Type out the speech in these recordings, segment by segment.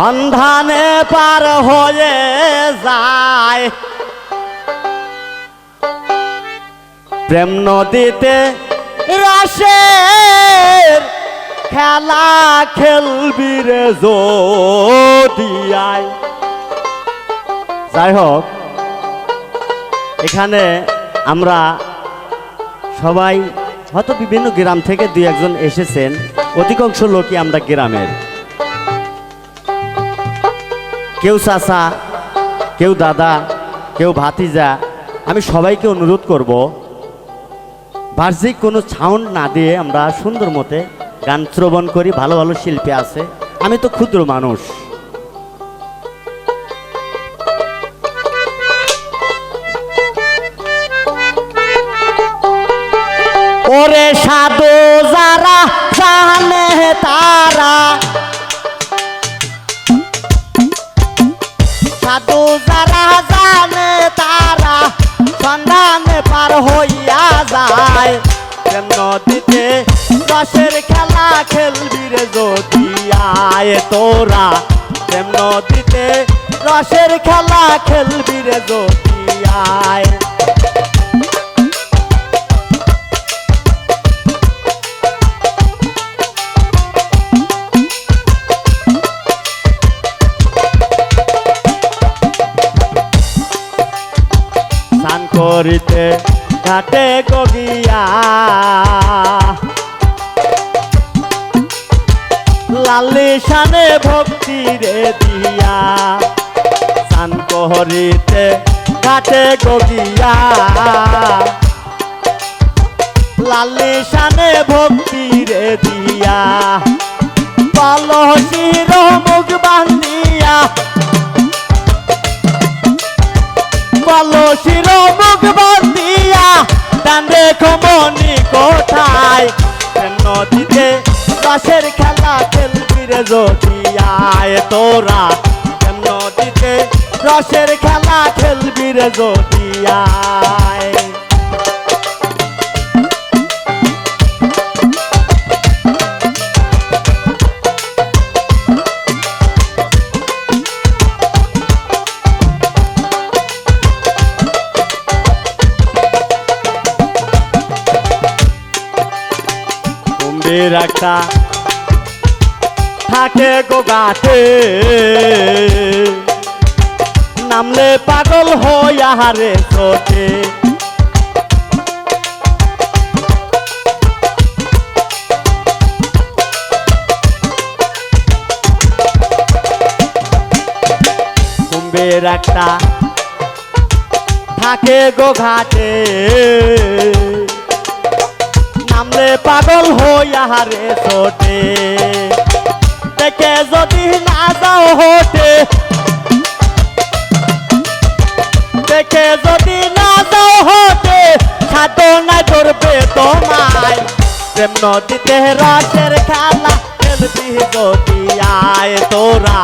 সন্ধানে পার হয়ে যায়। প্রেম নদীতে রসের খেলা খেলবি রে যাই হোক, এখানে আমরা সবাই হয়তো বিভিন্ন গ্রাম থেকে দুই একজন এসেছেন, অধিকাংশ লোকই আমরা গ্রামের। কেউ চাচা, কেউ দাদা, কেউ ভাতিজা, আমি সবাইকে অনুরোধ করব, বাহ্যিক কোনো সাউন্ড না দিয়ে আমরা সুন্দর মতে গান শ্রবণ করি, ভালো ভালো শিল্পী আছে। আমি তো ক্ষুদ্র মানুষ। ওরে সাধু যারা, জানে তারা সাধু যারা জানে তারা সন্ধানে পার হইয়া যায়। নদীতে রসের খেলা খেলবি রে যদি আয় তোরা। প্রেম নদীতে রসের খেলা খেলবি রে যদি আয়। করিতে ঘাটে গগিয়া। লালি শানে ভক্তি রে দিয়া, স্নান করিতে ঘাটে গগিয়া। লালি শানে ভক্তি রে দিয়া নদীতে রসের খেলা খেলবি রে যদি আয় তোরা কেন দিতে? রসের খেলা খেলবি রে যদি আয়। কুম্ভীর একটা থাকে গো গাছে। নামলে পাগল হইয়া হারে ছোটে কুম্ভীর একটা থাকে গো ঘাটে। নামলে পাগল হইয়া হারে ছোটে। দেখে যদি না যাও হোটে। দেখে যদি না যাও হোটে সাধনা করবে তোমায়। প্রেম নদীতে রসের খেলা খেলবি যদি আয় তোরা।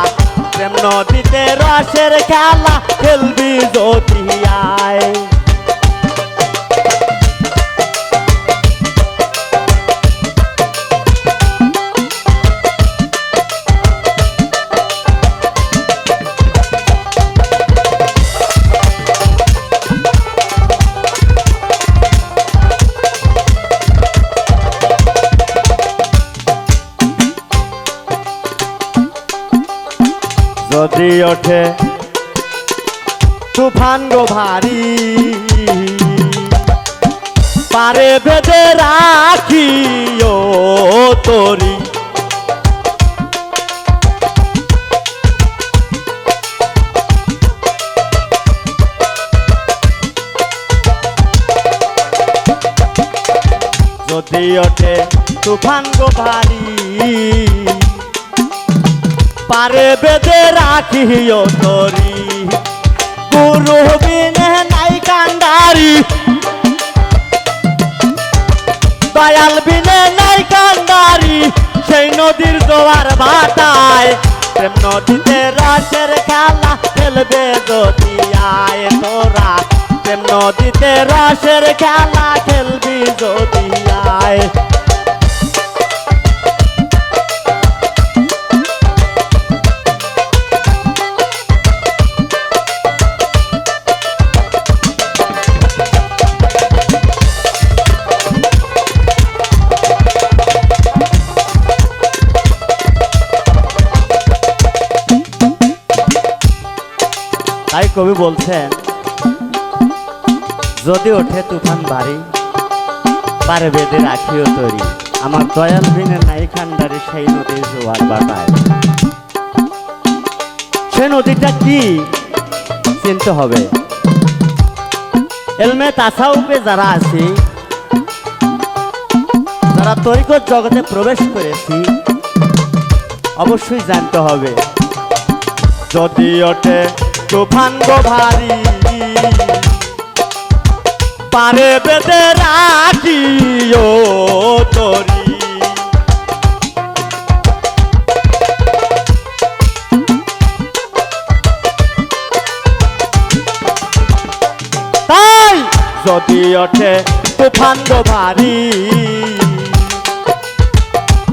প্রেম নদীতে রসের খেলা খেলবি যদি যদি ওঠে। তুফান গো ভারী। পারে বেঁধে রাখি ও তোরি। যদি ওঠে তুফান গো ভারী। পারে বেঁধে রাখিও তরি। গুরু বিনে নাই কান্ডারি দয়াল বিনে নাই কান্ডারি সেই নদীর জোয়ার ভাটায়। প্রেম নদীতে রসের খেলা খেলবে যদি আয় তোরা। প্রেম নদীতে রসের খেলা খেলবি যদি আয়। কবি বলছেন, যদি ওঠে তুফান বাড়ি, পারে বেঁধে রাখিও তরি। আমার দয়াল বিনে নাই খান্ডারে সেই নদীর জোয়ার বাটায় সে নদীটা কি? চিনতে হবে। এলমে তাসাউপে যারা আছি, যারা তরিকত জগতে প্রবেশ করেছি, অবশ্যই জানতে হবে। যদি ওঠে তুফান গো ভারী। পারে বেঁধে রাখিও তরি। তাই যদি ওঠে তুফান ভারী,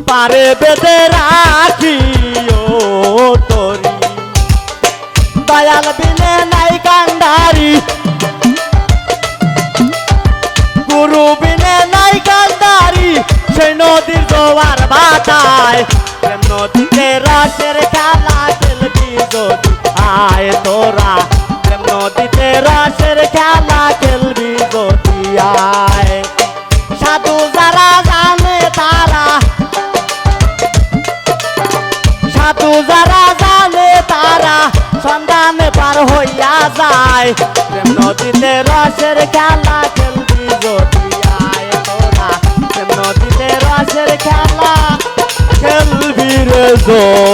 পারে বেঁধে রাখিও তরি। দয়াল বিনে নাই কান্ডারি। গুরু বিনে নাই কান্ডারি, সেই নদীর জোয়ার বাতায়। নদীতে রসের খেলা খেলবি যদি আয় তোরা। নদীতে রসের খেলা খেলবি যায়। প্রেম নদীতে রসের খেলা খেলবি যদি আয় তোরা। প্রেম নদীতে রসের খেলা খেলবি রে যদি